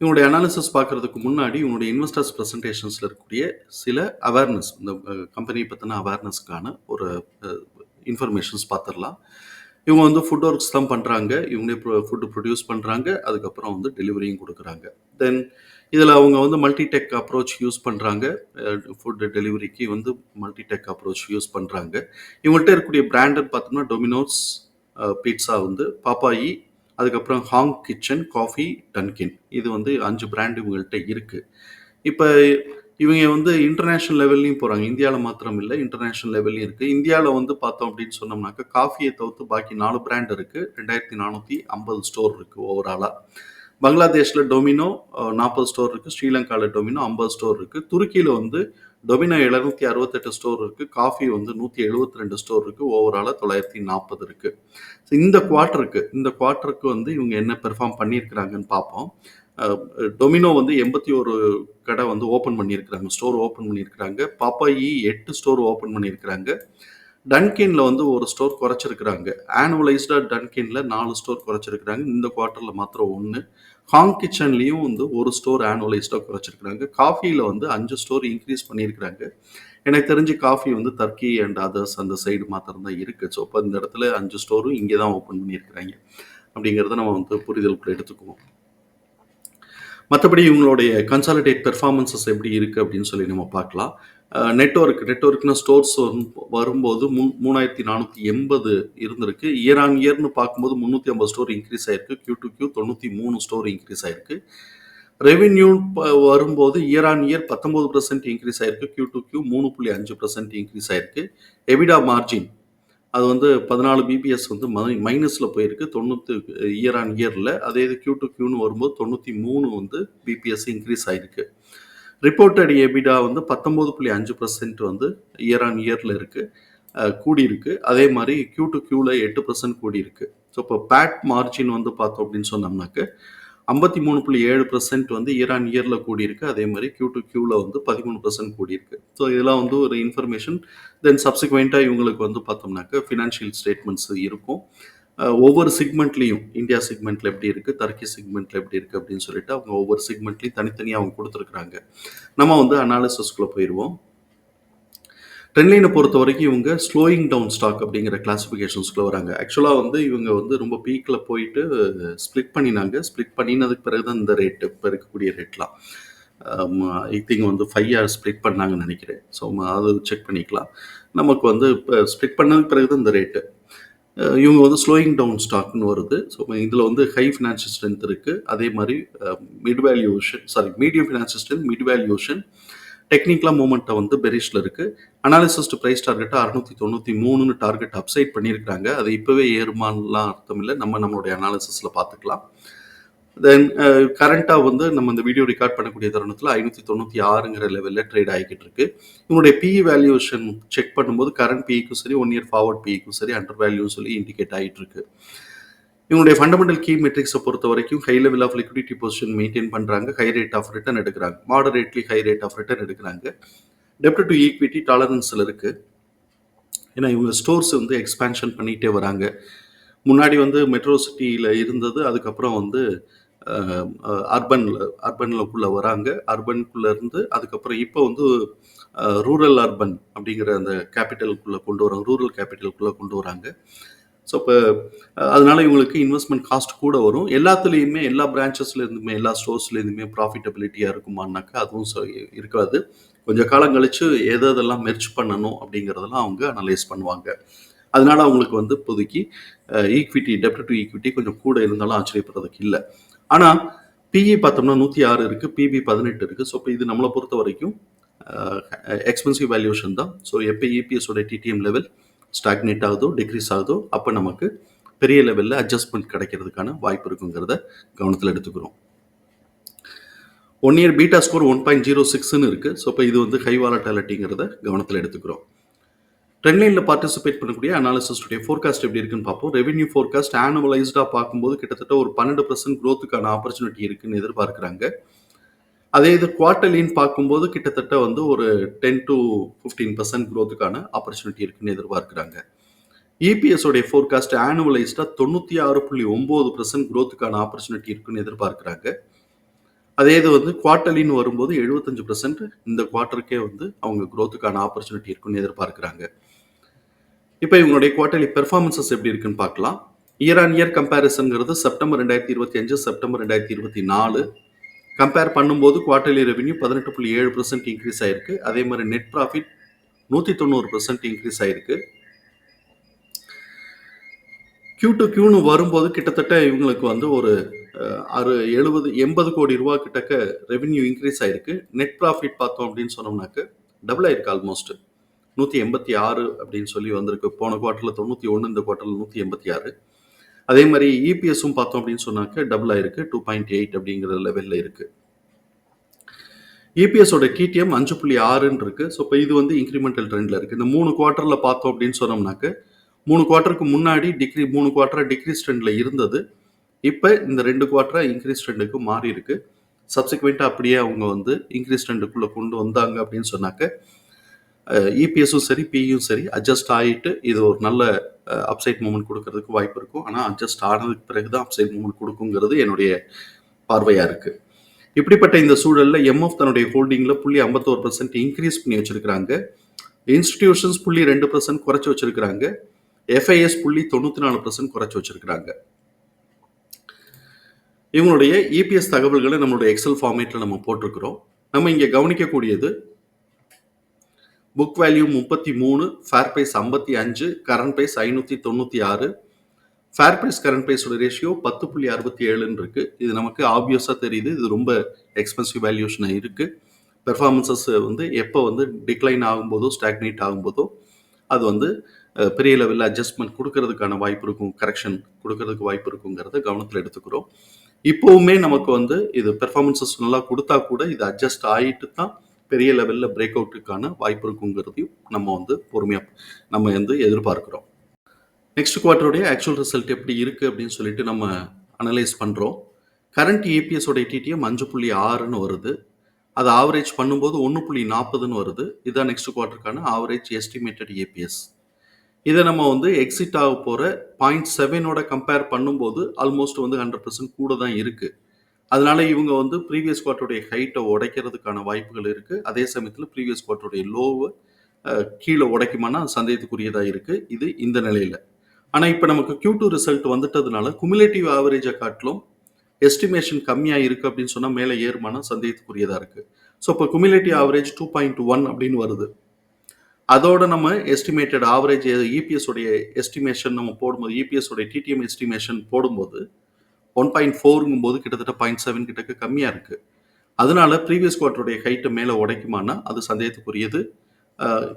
இவனுடைய அனாலிசிஸ் பார்க்கறதுக்கு முன்னாடி இவனுடைய இன்வெஸ்டர்ஸ் ப்ரெசன்டேஷன்ஸில் இருக்கக்கூடிய சில அவேர்னஸ் இந்த கம்பெனியை பற்றின அவேர்னஸ்க்கான ஒரு இன்ஃபர்மேஷன்ஸ் பார்த்துடலாம். இவங்க வந்து ஃபுட் ஒர்க்ஸ் தான் பண்ணுறாங்க இவங்களே ஃபுட்டு ப்ரொடியூஸ் பண்ணுறாங்க அதுக்கப்புறம் வந்து டெலிவரியும் கொடுக்குறாங்க. தென் இதில் அவங்க வந்து மல்டிடெக் அப்ரோச் யூஸ் பண்ணுறாங்க ஃபுட் டெலிவரிக்கு வந்து மல்டிடெக் அப்ரோச் யூஸ் பண்ணுறாங்க இவங்கள்ட்ட இருக்கக்கூடிய பிராண்டட் பார்த்தோம்னா டொமினோஸ் பீட்சா வந்து பாப்பாயி அதுக்கப்புறம் ஹாங் கிச்சன் காஃபி டன்கின் இது வந்து அஞ்சு பிராண்டு இவங்கள்ட்ட இருக்குது இப்போ இவங்க வந்து இன்டர்நேஷ்னல் லெவல்லையும் போகிறாங்க இந்தியாவில் மாத்திரம் இல்லை இன்டர்நேஷ்னல் லெவல்லையும் இருக்குது இந்தியாவில் வந்து பார்த்தோம் அப்படின்னு சொன்னோம்னாக்கா காஃபியை தவிர்த்து பாக்கி நாலு பிராண்ட் இருக்குது ரெண்டாயிரத்தி நானூற்றி ஐம்பது ஸ்டோர் இருக்குது ஓவராலாக பங்களாதேஷில் டொமினோ நாற்பது ஸ்டோர் இருக்குது ஸ்ரீலங்காவில் டொமினோ ஐம்பது ஸ்டோர் இருக்குது துருக்கியில் வந்து டொமினோ எழுநூத்தி அறுபத்தெட்டு ஸ்டோர் இருக்குது காஃபி வந்து நூற்றி எழுபத்தி ரெண்டு ஸ்டோர் இருக்குது ஓவராலாக தொள்ளாயிரத்தி நாற்பது இருக்குது ஸோ இந்த குவார்ட்டருக்கு இந்த குவார்ட்டருக்கு வந்து இவங்க என்ன பெர்ஃபார்ம் பண்ணியிருக்கிறாங்கன்னு பார்ப்போம். டொமினோ வந்து எண்பத்தி ஒரு கடை வந்து ஓப்பன் பண்ணியிருக்கிறாங்க. ஸ்டோர் ஓப்பன் பண்ணியிருக்கிறாங்க. பாப்பாயி எட்டு ஸ்டோர் ஓப்பன் பண்ணியிருக்கிறாங்க. டன்கின்ல வந்து ஒரு ஸ்டோர் குறைச்சிருக்கிறாங்க. ஆனுவலைஸ்டாக டன்கின்ல நாலு ஸ்டோர் குறைச்சிருக்கிறாங்க. இந்த குவார்ட்டரில் மாத்திரம் ஒன்று ஹாங் கிச்சன்லேயும் வந்து ஒரு ஸ்டோர் ஆனுவலைஸ்டாக குறைச்சிருக்கிறாங்க. காஃபியில் வந்து அஞ்சு ஸ்டோர் இன்க்ரீஸ் பண்ணியிருக்கிறாங்க. எனக்கு தெரிஞ்சு காஃபி வந்து தர்க்கி அண்ட் அதர்ஸ் அந்த சைடு மாத்திரம் தான் இருக்குது ஸோ இப்போ இந்த இடத்துல அஞ்சு ஸ்டோரும் இங்கே தான் ஓப்பன் பண்ணியிருக்கிறாங்க. அப்படிங்கிறத நம்ம வந்து புரிதலுக்குள்ள எடுத்துக்குவோம். மற்றபடி இவங்களுடைய கன்சாலிடேட் பெர்ஃபார்மன்சஸ் எப்படி இருக்குது அப்படின்னு சொல்லி நம்ம பார்க்கலாம். நெட்ஒர்க் நெட்ஒர்க்னா ஸ்டோர்ஸ் வரும்போது மூ மூணாயிரத்தி நானூற்றி எண்பது இருந்திருக்கு. இயர் ஆன் இயர்னு பார்க்கும்போது முந்நூற்றி ஐம்பது ஸ்டோர் இன்க்ரீஸ் ஆயிருக்கு. கியூ டு கியூ தொண்ணூற்றி மூணு ஸ்டோர் இன்க்ரீஸ் ஆயிருக்கு. ரெவென்யூ வரும்போது இயர் ஆன் இயர் பத்தொம்பது பர்சன்ட் இன்க்ரீஸ் ஆயிருக்கு. கியூ டு கியூ மூணு புள்ளி அஞ்சு பர்சன்ட் இன்க்ரீஸ் ஆயிருக்கு. எவிடா மார்ஜின் அது வந்து பதினாலு பிபிஎஸ் வந்து மைனஸில் போயிருக்கு. தொண்ணூற்றி இயர் ஆன் இயரில் அதே இது கியூ டு கியூன்னு வரும்போது தொண்ணூற்றி மூணு வந்து பிபிஎஸ் இன்க்ரீஸ் ஆகிருக்கு ரிப்போர்ட்டட் எபிடா வந்து பத்தொம்போது புள்ளி அஞ்சு பர்சன்ட் வந்து இயர் ஆன் இயரில் இருக்குது கூடியிருக்கு. அதே மாதிரி கியூ டு கியூவில் எட்டு பர்சன்ட் கூடியிருக்கு. ஸோ இப்போ பேட் மார்ஜின் வந்து பார்த்தோம் அப்படின்னு சொன்னோம்னாக்க ஐம்பத்தி மூணு புள்ளி ஏழு பர்சன்ட் வந்து இயர் ஆன் இயரில் கூடியிருக்கு. அதே மாதிரி கியூ டு கியூவில் வந்து பதிமூணு பர்சன்ட் கூடியிருக்கு. ஸோ இதெல்லாம் வந்து ஒரு இன்ஃபர்மேஷன் தென் சப்சிக்வெண்ட்டாக இவங்களுக்கு வந்து பார்த்தோம்னாக்க ஃபினான்ஷியல் ஸ்டேட்மெண்ட்ஸ் இருக்கும். ஒவ்வொரு சிக்மெண்ட்லையும் இந்தியா சிக்மெண்ட்டில் எப்படி இருக்குது டர்க்கி சிக்மெண்ட்டில் எப்படி இருக்குது அப்படின்னு சொல்லிட்டு அவங்க ஒவ்வொரு சிக்மெண்ட்லையும் தனித்தனியாக அவங்க கொடுத்துருக்குறாங்க. நம்ம வந்து அனாலிசிஸ்குள்ள போயிடுவோம். ட்ரெண்ட்லைனை பொறுத்த வரைக்கும் இவங்க ஸ்லோயிங் டவுன் ஸ்டாக் அப்படிங்கிற கிளாசிஃபிகேஷன்ஸ்குள்ள வராங்க. ஆக்சுவலாக வந்து இவங்க வந்து ரொம்ப பீக்கில் போயிட்டு ஸ்ப்ளிட் பண்ணினாங்க. ஸ்ப்ளிட் பண்ணினதுக்கு பிறகு தான் இந்த ரேட்டு இப்போ இருக்கக்கூடிய ரேட்லாம் ஐ திங்க் வந்து ஃபைவ் இயர்ஸ் ஸ்ப்ளிட் பண்ணாங்கன்னு நினைக்கிறேன். ஸோ அது செக் பண்ணிக்கலாம். நமக்கு வந்து இப்போ ஸ்ப்ளிட் பண்ணதுக்கு பிறகு தான் இந்த ரேட்டு இவங்க வந்து ஸ்லோயிங் டவுன் ஸ்டாக்னு வருது. ஸோ இதில் வந்து ஹை ஃபினான்ஷியல் ஸ்ட்ரென்த் இருக்குது அதே மாதிரி mid valuation sorry medium financial strength mid valuation டெக்னிக்கலாக மூமெண்ட்டை வந்து பெரிஷில் இருக்குது அனாலிசிஸ்ட் ப்ரைஸ் டார்கெட்டை அறுநூத்தி தொண்ணூற்றி மூணுன்னு டார்கெட் அப்சைட் பண்ணியிருக்கிறாங்க. அது இப்போவே ஏறுமான்லாம் அர்த்தம் இல்லை. நம்ம நம்மளுடைய அனாலிசிஸில் பார்த்துக்கலாம். தென் கரண்ட்டாக வந்து நம்ம இந்த வீடியோ ரெக்கார்ட் பண்ணக்கூடிய தருணத்தில் ஐநூற்றி தொண்ணூற்றி ஆறுங்கிற லெவலில் ட்ரேட் ஆகிக்கிட்டு இருக்கு. இவனுடைய பிஇ வேல்யூஷன் செக் பண்ணும்போது கரண்ட் பிஇக்கும் சரி ஒன் இயர் ஃபார்வர்ட் பிஇக்கும் சரி அண்டர் வேல்யூன்னு சொல்லி இண்டிகேட் ஆகிட்டு இருக்கு. இவங்களுடைய ஃபண்டமெண்டல் கீ மெட்ரிக்ஸை பொறுத்த வரைக்கும் high level of liquidity position maintain பண்ணுறாங்க ஹை ரேட் ஆஃப் ரிட்டர்ன் எடுக்கிறாங்க. Moderately high rate of return எடுக்கிறாங்க. டெப்ட் டு ஈக்விட்டி டாலரன்ஸில் இருக்குது ஏன்னா இவங்க ஸ்டோர்ஸ் வந்து எக்ஸ்பேன்ஷன் பண்ணிகிட்டே வராங்க. முன்னாடி வந்து மெட்ரோ சிட்டியில் இருந்தது அதுக்கப்புறம் வந்து அர்பனில் அர்பனில் வராங்க. அர்பனுக்குள்ளே இருந்து அதுக்கப்புறம் இப்போ வந்து ரூரல் அர்பன் அப்படிங்கிற அந்த கேபிட்டலுக்குள்ளே கொண்டு வராங்க. ரூரல் கேபிட்டலுக்குள்ளே கொண்டு வராங்க. ஸோ இப்போ அதனால இவங்களுக்கு இன்வெஸ்ட்மெண்ட் காஸ்ட் கூட வரும். எல்லாத்துலேயுமே எல்லா பிரான்ச்சஸ்லேருந்துமே எல்லா ஸ்டோர்ஸ்லேருந்துமே ப்ராஃபிட்டபிலிட்டியாக இருக்குமானாக்கா அதுவும் இருக்காது. கொஞ்சம் காலம் கழித்து எதை எதெல்லாம் மெர்ச் பண்ணணும் அப்படிங்கிறதெல்லாம் அவங்க அனலைஸ் பண்ணுவாங்க. அதனால அவங்களுக்கு வந்து இப்போதைக்கு ஈக்விட்டி டெப்ட் டு ஈக்விட்டி கொஞ்சம் கூட இருந்தாலும் ஆச்சரியப்படுறதுக்கு இல்லை. ஆனால் பிஇ பார்த்தோம்னா நூற்றி ஆறு இருக்குது பிபி பதினெட்டு இருக்குது ஸோ இப்போ இது நம்மளை பொறுத்த வரைக்கும் எக்ஸ்பென்சிவ் வேல்யூஷன் தான். ஸோ எப்போ இபிஎஸோட டிடிஎம் லெவல் ஸ்டாக்னேட் ஆகுதோ டிக்ரீஸ் ஆகுதோ அப்போ நமக்கு பெரிய லெவலில் அட்ஜஸ்ட்மெண்ட் கிடைக்கிறதுக்கான வாய்ப்பு இருக்குங்கிறத கவனத்தில் எடுத்துக்கிறோம். One year beta score one point zero சிக்ஸ்னு இருக்குது ஸோ இப்போ இது வந்து ஹை வாலட்டாலிட்டிங்கிறத கவனத்தில் எடுத்துக்கிறோம். ட்ரெண்ட்லைனில் பார்ட்டிசிபேட் பண்ணக்கூடிய அனாலிசிஸ்டுடைய ஃபோர்காஸ்ட் எப்படி இருக்குன்னு பார்ப்போம். ரெவென்யூ ஃபோர்காஸ்ட் ஆனுவலைஸ்டாக பார்க்கும்போது கிட்டத்தட்ட ஒரு பன்னெண்டு பர்சன்ட் க்ரோத்துக்கான ஆப்பர்ச்சுனிட்டி இருக்குன்னு எதிர்பார்க்குறாங்க. அதே இது குவார்டர்லின்னு பார்க்கும்போது கிட்டத்தட்ட வந்து ஒரு டென் டு ஃபிஃப்டீன் பர்சன்ட் க்ரோத்துக்கான ஆப்பர்ச்சுனிட்டி இருக்குன்னு எதிர்பார்க்குறாங்க. இபிஎஸ்ஸோடைய ஃபோர்காஸ்ட் ஆனுவலைஸ்டாக தொண்ணூற்றி ஆறு புள்ளி ஒம்பது பர்சன்ட் க்ரோத்துக்கான ஆப்பர்ச்சுனிட்டி இருக்குன்னு எதிர்பார்க்குறாங்க. அதே இது வந்து குவார்டர்லின்னு வரும்போது எழுபத்தஞ்சு பர்சன்ட் இந்த குவார்ட்டருக்கே வந்து அவங்க க்ரோத்துக்கான ஆப்பர்ச்சுனிட்டி இருக்குன்னு எதிர்பார்க்குறாங்க. இப்போ இவங்களுடைய குவார்டர்லி பெர்ஃபார்மன்சஸ் எப்படி இருக்குன்னு பார்க்கலாம். இயர் ஆன் இயர் கம்பேரிசன்ங்கிறது செப்டம்பர் ரெண்டாயிரத்தி இருபத்தி அஞ்சு செப்டம்பர் ரெண்டாயிரத்தி இருபத்தி நாலு கம்பேர் பண்ணும்போது குவார்டர்லி ரெவென்யூ பதினெட்டு புள்ளி ஏழு பர்சன்ட் இன்க்ரீஸ் ஆயிருக்கு. அதே மாதிரி நெட் ப்ராஃபிட் நூற்றி தொண்ணூறு பர்சன்ட் இன்க்ரீஸ் ஆயிருக்கு. கியூ டு கியூன்னு வரும்போது கிட்டத்தட்ட இவங்களுக்கு வந்து ஒரு அறு எழுபது எண்பது கோடி ரூபா கிட்டக்க ரெவென்யூ இன்க்ரீஸ் ஆயிருக்கு. நெட் ப்ராஃபிட் பார்த்தோம் அப்படின்னு சொன்னோம்னாக்க டபுள் ஆயிருக்கு ஆல்மோஸ்ட் நூற்றி எண்பத்தி ஆறு அப்படின்னு சொல்லி வந்திருக்கு. போன குவார்ட்டரில் தொண்ணூற்றி ஒன்று இந்த குவார்ட்டரில் நூற்றி எண்பத்தி ஆறு. அதே மாதிரி இபிஎஸும் பார்த்தோம் அப்படின்னு சொன்னாக்க டபுள் ஆயிருக்கு டூ பாயிண்ட் எயிட் அப்படிங்கிற லெவலில் இருக்குது இபிஎஸோட டிடிஎம் அஞ்சு புள்ளி ஆறுன்னு இருக்குது ஸோ இப்போ இது வந்து இன்க்ரிமெண்டல் ட்ரெண்டில் இருக்குது இந்த மூணு குவார்ட்டரில் பார்த்தோம் அப்படின்னு சொன்னோம்னாக்க மூணு குவார்ட்டருக்கு முன்னாடி டிக்ரி மூணு குவார்ட்டராக டிக்ரீஸ் ட்ரெண்டில் இருந்தது. இப்போ இந்த ரெண்டு குவார்ட்டராக இன்க்ரீஸ் ட்ரெண்டுக்கு மாறி இருக்கு சப்சிக்வெண்ட்டாக அப்படியே அவங்க வந்து இன்க்ரீஸ் ட்ரெண்டுக்குள்ளே கொண்டு வந்தாங்க அப்படின்னு சொன்னாக்க இபிஎஸும் சரி பியும் சரி அட்ஜஸ்ட் ஆகிட்டு இது ஒரு நல்ல அப்சைட் மூமெண்ட் கொடுக்கறதுக்கு வாய்ப்பு இருக்கும். ஆனால் அட்ஜஸ்ட் ஆனதுக்கு பிறகு தான் அப்சைட் மூமெண்ட் கொடுக்குங்கிறது என்னுடைய பார்வையாக இருக்குது இப்படிப்பட்ட இந்த சூழலில் எம்எஃப் தன்னுடைய ஹோல்டிங்கில் புள்ளி ஐம்பத்தோரு பர்சன்ட் இன்க்ரீஸ் பண்ணி வச்சுருக்கிறாங்க. இன்ஸ்டிடியூஷன்ஸ் புள்ளி ரெண்டு பர்சன்ட் குறைச்சி வச்சிருக்கிறாங்க. எஃப்ஐஎஸ் புள்ளி தொண்ணூற்றி நாலு பர்சன்ட் குறைச்சி வச்சிருக்கிறாங்க. இவங்களுடைய இபிஎஸ் தகவல்களை நம்மளுடைய எக்ஸல் ஃபார்மேட்டில் நம்ம போட்டிருக்கிறோம். நம்ம இங்கே கவனிக்கக்கூடியது புக் வேல்யூ முப்பத்தி மூணு ஃபேர் ப்ரைஸ் ஐம்பத்தி அஞ்சு கரண்ட் ப்ரைஸ் ஐநூற்றி தொண்ணூற்றி ஆறு. ஃபேர் ப்ரைஸ் கரண்ட் ப்ரைஸோட ரேஷியோ பத்து புள்ளி அறுபத்தி ஏழுன்னு இருக்குது இது நமக்கு ஆப்வியஸாக தெரியுது. இது ரொம்ப எக்ஸ்பென்சிவ் வேல்யூஷனாக இருக்குது பெர்ஃபார்மன்சஸ் வந்து எப்போ வந்து டிக்ளைன் ஆகும்போதோ ஸ்டாக்னேட் ஆகும்போதோ அது வந்து பெரிய லெவலில் அட்ஜஸ்ட்மெண்ட் கொடுக்கறதுக்கான வாய்ப்பு இருக்கும். கரெக்ஷன் கொடுக்கறதுக்கு வாய்ப்பு இருக்குங்கிறத கவனத்தில் எடுத்துக்கிறோம். இப்போவுமே நமக்கு வந்து இது பெர்ஃபார்மன்சஸ் நல்லா கொடுத்தா கூட இது அட்ஜஸ்ட் ஆகிட்டு தான் பெரிய லெவலில் பிரேக் அவுட்டுக்கான வாய்ப்பு இருக்குங்கிறதையும் நம்ம வந்து பொறுமையாக நம்ம வந்து எதிர்பார்க்குறோம். நெக்ஸ்ட் குவார்ட்டருடைய ஆக்சுவல் ரிசல்ட் எப்படி இருக்குது அப்படின்னு சொல்லிட்டு நம்ம அனலைஸ் பண்ணுறோம் கரண்ட் ஏபிஎஸோட டிடிஎம் அஞ்சு புள்ளி ஆறுன்னு வருது. அதை ஆவரேஜ் பண்ணும்போது ஒன்று புள்ளி நாற்பதுன்னு வருது. இதுதான் நெக்ஸ்ட் குவார்ட்டருக்கான ஆவரேஜ் எஸ்டிமேட்டட் ஏபிஎஸ் இதை நம்ம வந்து எக்ஸிட் ஆக போகிற பாயிண்ட் செவனோட கம்பேர் பண்ணும்போது ஆல்மோஸ்ட் வந்து ஹண்ட்ரட் பர்சன்ட் கூட தான் இருக்குது அதனால இவங்க வந்து ப்ரீவியஸ் குவார்ட்டருடைய ஹைட்டை உடைக்கிறதுக்கான வாய்ப்புகள் இருக்குது அதே சமயத்தில் ப்ரீவியஸ் குவார்ட்டருடைய லோவை கீழே உடைக்குமானா சந்தேகத்துக்குரியதாக இருக்குது இது இந்த நிலையில். ஆனால் இப்போ நமக்கு கியூ டூ ரிசல்ட் வந்துட்டதுனால குமுலேட்டிவ் ஆவரேஜை காட்டிலும் எஸ்டிமேஷன் கம்மியாக இருக்குது அப்படின்னு சொன்னால் மேலே ஏறுமானா சந்தேகத்துக்குரியதாக இருக்குது ஸோ இப்போ cumulative average two point one அப்படின்னு வருது. அதோட நம்ம எஸ்டிமேட்டட் ஆவரேஜ் இபிஎஸ் உடைய எஸ்டிமேஷன் நம்ம போடும்போது இபிஎஸ் உடைய டிடிஎம் எஸ்டிமேஷன் போடும்போது ஒன் பாயிண்ட் ஃபோருங்கும் போது கிட்டத்தட்ட பாயிண்ட் செவன் கிட்டக்கு கம்மியாக இருக்குது அதனால ப்ரீவியஸ் குவார்ட்டருடைய ஹைட்டை மேலே உடைக்குமானா அது சந்தேகத்துக்குரியது.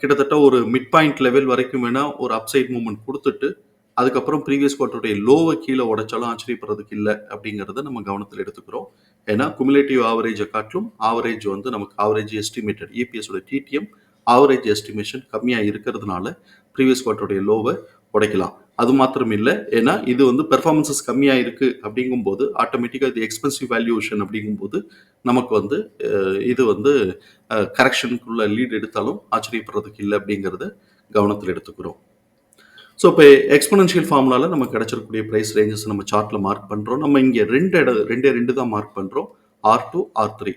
கிட்டத்தட்ட ஒரு மிட் பாயிண்ட் லெவல் வரைக்கும் வேணால் ஒரு அப்சைட் மூமெண்ட் கொடுத்துட்டு அதுக்கப்புறம் ப்ரீவியஸ் குவார்ட்டருடைய லோவை கீழே உடைச்சாலும் ஆச்சரியப்படுறதுக்கு இல்லை அப்படிங்கிறத நம்ம கவனத்தில் எடுத்துக்கிறோம். ஏன்னா குமுலேட்டிவ் ஆவரேஜை காட்டிலும் ஆவரேஜ் வந்து நமக்கு ஆவரேஜ் எஸ்டிமேட்டட் இபிஎஸோட டிடிஎம் ஆவரேஜ் எஸ்டிமேஷன் கம்மியாக இருக்கிறதுனால ப்ரீவியஸ் குவார்ட்டருடைய லோவை உடைக்கலாம். அது மாத்திரம் இல்லை ஏன்னா இது வந்து பெர்ஃபார்மன்சஸ் கம்மியாக இருக்குது அப்படிங்கும்போது ஆட்டோமேட்டிக்காக இது எக்ஸ்பென்சிவ் வேல்யூஷன் அப்படிங்கும்போது நமக்கு வந்து இது வந்து கரெக்ஷனுக்குள்ள லீட் எடுத்தாலும் ஆச்சரியப்படுறதுக்கு இல்லை அப்படிங்கிறத கவனத்தில் எடுத்துக்கிறோம். ஸோ இப்போ எக்ஸ்பனன்ஷியல் ஃபார்முலாவில் நம்ம கிடச்சிருக்கக்கூடிய ப்ரைஸ் ரேஞ்சஸ் நம்ம சார்ட்டில் மார்க் பண்ணுறோம் நம்ம இங்கே ரெண்டு இட ரெண்டே ரெண்டு தான் மார்க் பண்ணுறோம் R two R three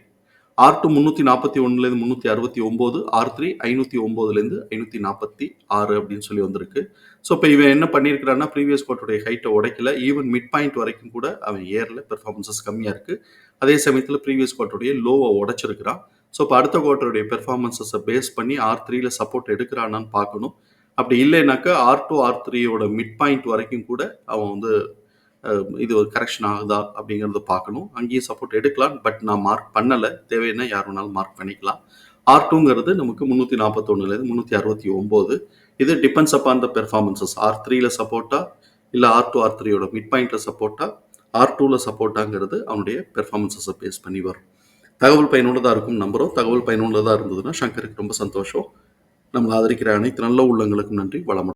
R two முந்நூற்றி நாற்பத்தி ஒன்றுலேருந்து முந்நூற்றி அறுபத்தி ஒம்பது ஆர் த்ரீ ஐநூற்றி ஒம்போதுலேருந்து ஐநூற்றி நாற்பத்தி ஆறு அப்படின்னு சொல்லி வந்திருக்கு. ஸோ இப்போ இவன் என்ன பண்ணியிருக்கிறான்னா ப்ரீவியஸ் கோட்டுடைய ஹைட்டை உடைக்கல. ஈவன் மிட் பாயிண்ட் வரைக்கும் கூட அவன் ஏரில் பெர்ஃபார்மன்சஸ் கம்மியாக இருக்குது அதே சமயத்தில் ப்ரீவியஸ் கோட்டுடைய லோவை உடைச்சிருக்கிறான். ஸோ இப்போ அடுத்த குவார்ட்டருடைய பெர்ஃபார்மன்ஸஸை பேஸ் பண்ணி ஆர் த்ரீல சப்போர்ட் எடுக்கிறானான்னு பார்க்கணும். அப்படி இல்லைனாக்கா ஆர் டூ ஆர் த்ரீயோட மிட் பாயிண்ட் வரைக்கும் கூட அவன் வந்து இது ஒரு கரெக்ஷன் ஆகுதா அப்படிங்கிறத பார்க்கணும். அங்கேயும் சப்போர்ட் எடுக்கலாம். பட் நான் மார்க் பண்ணலை. தேவைன்னா யார் வேணாலும் மார்க் பண்ணிக்கலாம். ஆர் டூங்கிறது நமக்கு முந்நூற்றி நாற்பத்தொன்னுலேருந்து முந்நூற்றி அறுபத்தி ஒம்பது. இது depends upon the performances R த்ரீல சப்போர்ட்டா இல்லை ஆர் டூ ஆர் த்ரீயோட மிட் பாயிண்ட்ல சப்போர்ட்டா ஆர் டூவில் சப்போர்ட்டாங்கிறது அவனுடைய பெர்ஃபார்மன்ஸஸை பேஸ் பண்ணி வரும். தகவல் பயனுள்ளதாக இருக்கும் நம்புகிறோம் தகவல் பயனுள்ளதாக இருந்ததுன்னா சங்கருக்கு ரொம்ப சந்தோஷம். நம்மளை ஆதரிக்கிற அனைத்து நல்ல உள்ளங்களுக்கும் நன்றி. வளமுடன்.